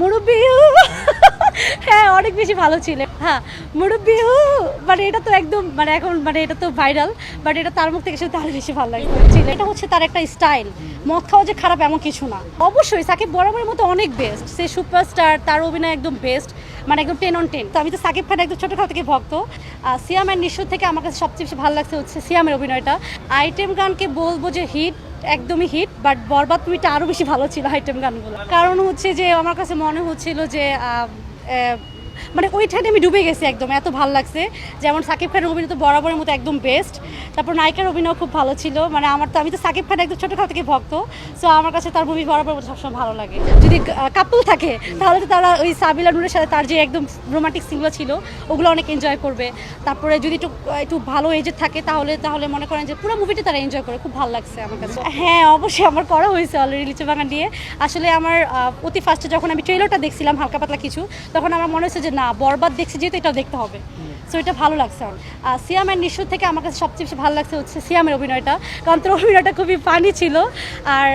মুরব্বি হ্যাঁ অনেক বেশি ভালো ছিল। হ্যাঁ মুরব্বি মানে এটা তো একদম মানে এখন মানে এটা তো ভাইরাল বাট এটা তার মুখ থেকে শুনতে আরও বেশি ভালো লাগে। ছিল এটা হচ্ছে তার একটা স্টাইল মদ খাওয়া যে খারাপ এমন কিছু না। অবশ্যই সাকিব বরাবরের মতো অনেক বেস্ট সে সুপারস্টার তার অভিনয় একদম বেস্ট মানে একদম টেন অন টেন তো আমি তো সাকিব খান একদম ছোটোখাটো থেকে ভক্ত। সিয়াম অ্যান্ড নিশ্চয় থেকে আমার কাছে সবচেয়ে বেশি ভালো লাগছে হচ্ছে সিয়ামের অভিনয়টা। আইটেম গানকে বলব যে হিট একদমই হিট বাট বরবাদ মুভিটা আরও বেশি ভালো ছিল আইটেম গানগুলো। কারণ হচ্ছে যে, আমার কাছে মনে হচ্ছিল যে মানে ওইখানে আমি ডুবে গেছি একদম, এত ভালো লাগছে। যেমন সাকিব খানের অভিনয় তো বরাবরের মতো একদম বেস্ট তারপর নায়িকার অভিনয় খুব ভালো ছিল। মানে আমার তো, আমি তো সাকিব খান একদম ছোটোখাটো থেকে ভক্ত। সো আমার কাছে তার মুভি বরাবর মতো সবসময় ভালো লাগে। যদি কাপল থাকে, তাহলে তো তারা ওই সাবিলা নুরের সাথে তার যে একদম রোমান্টিক সিনগুলো ছিল, ওগুলো অনেক এনজয় করবে। তারপরে যদি একটু একটু ভালো এজের থাকে, তাহলে তাহলে মনে করেন যে পুরো মুভিটা তারা এনজয় করে। খুব ভালো লাগছে আমার কাছে। হ্যাঁ অবশ্যই আমার করা হয়েছে অলরেডি লিচু বাগান নিয়ে আসলে আমার অতি ফার্স্টে যখন আমি ট্রেলারটা দেখছিলাম হালকা পাতলা কিছু, তখন আমার মনে হচ্ছে যে না বরবাদ দেখছি যেহেতু এটাও দেখতে হবে। সো এটা ভালো লাগছে আমার। আর সিয়াম অ্যান্ড থেকে আমার কাছে সবচেয়ে বেশি ভালো লাগছে হচ্ছে সিয়ামের অভিনয়টা। কারণ তোর অভিনয়টা খুবই ফানি ছিল আর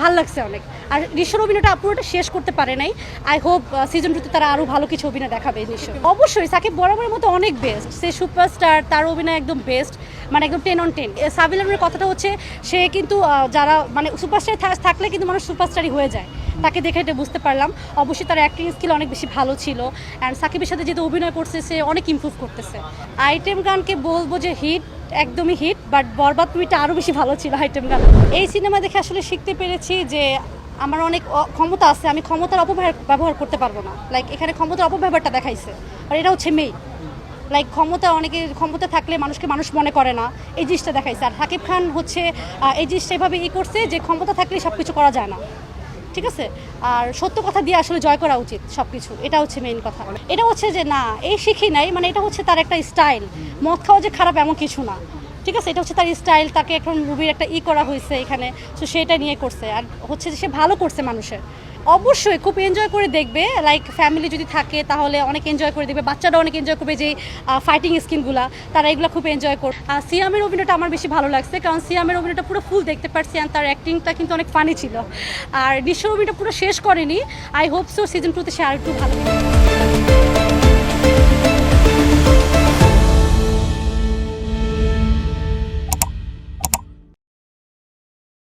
ভালো লাগছে অনেক। আর নিশুর অভিনয়টা পুরোটা শেষ করতে পারে নাই। আই হোপ সিজন টুতে তারা আরও ভালো কিছু অভিনয় দেখাবে নিশ্চয় অবশ্যই, সাকিব বরাবরের মতো অনেক বেস্ট সে সুপারস্টার তার অভিনয় একদম বেস্ট মানে একদম টেন অন টেন সাবিলামের কথাটা হচ্ছে, সে কিন্তু যারা মানে সুপারস্টার থাকলে কিন্তু মানুষ সুপারস্টারই হয়ে যায়। তাকে দেখে এটা বুঝতে পারলাম। অবশ্যই তার অ্যাক্টিং স্কিল অনেক বেশি ভালো ছিল। অ্যান্ড সাকিবের সাথে যেহেতু অভিনয় করছে, সে অনেক ইমপ্রুভ করতেছে। আইটেম গানকে বলব যে হিট একদমই হিট বাট বরবাদ তুইটা আরও বেশি ভালো ছিল আইটেম গান। এই সিনেমা দেখে আসলে শিখতে পেরেছি যে আমার অনেক ক্ষমতা আছে, আমি ক্ষমতার অপব্যবহার, ব্যবহার করতে পারব না। লাইক এখানে ক্ষমতার অপব্যবহারটা দেখাইছে। আর এটা হচ্ছে মেয়ে লাইক ক্ষমতা, অনেকে ক্ষমতা থাকলে মানুষকে মানুষ মনে করে না। এই জিনিসটা দেখাইছে। আর সাকিব খান হচ্ছে এই জিনিসটা এভাবে ই করছে যে ক্ষমতা থাকলে সব কিছু করা যায় না। ঠিক আছে? আর সত্য কথা দিয়ে আসলে জয় করা উচিত সব কিছু এটা হচ্ছে মেইন কথা। এটা হচ্ছে যে না এই শিখি নাই মানে এটা হচ্ছে তার একটা স্টাইল মদ খাওয়া যে খারাপ এমন কিছু না। ঠিক আছে, এটা হচ্ছে তার স্টাইল তাকে এখন মুভির একটা ই করা হয়েছে এখানে। তো সেটা নিয়ে করছে। আর হচ্ছে যে সে ভালো করছে মানুষের। অবশ্যই খুব এনজয় করে দেখবে। লাইক ফ্যামিলি যদি থাকে, তাহলে অনেক এনজয় করে দেখবে। বাচ্চারা অনেক এনজয় করবে যে ফাইটিং স্কিনগুলা তারা এগুলো খুব এনজয় করবে আর সিয়ামের অভিনয়টা আমার বেশি ভালো লাগছে। কারণ সিয়ামের অভিনয়টা পুরো ফুল দেখতে পারছি আর তার অ্যাক্টিংটা কিন্তু অনেক ফানি ছিল। আর নিশ্চয় অভিনয়টা পুরো শেষ করেনি। আই হোপ সো সিজন টুতে সে আর একটু ভালো।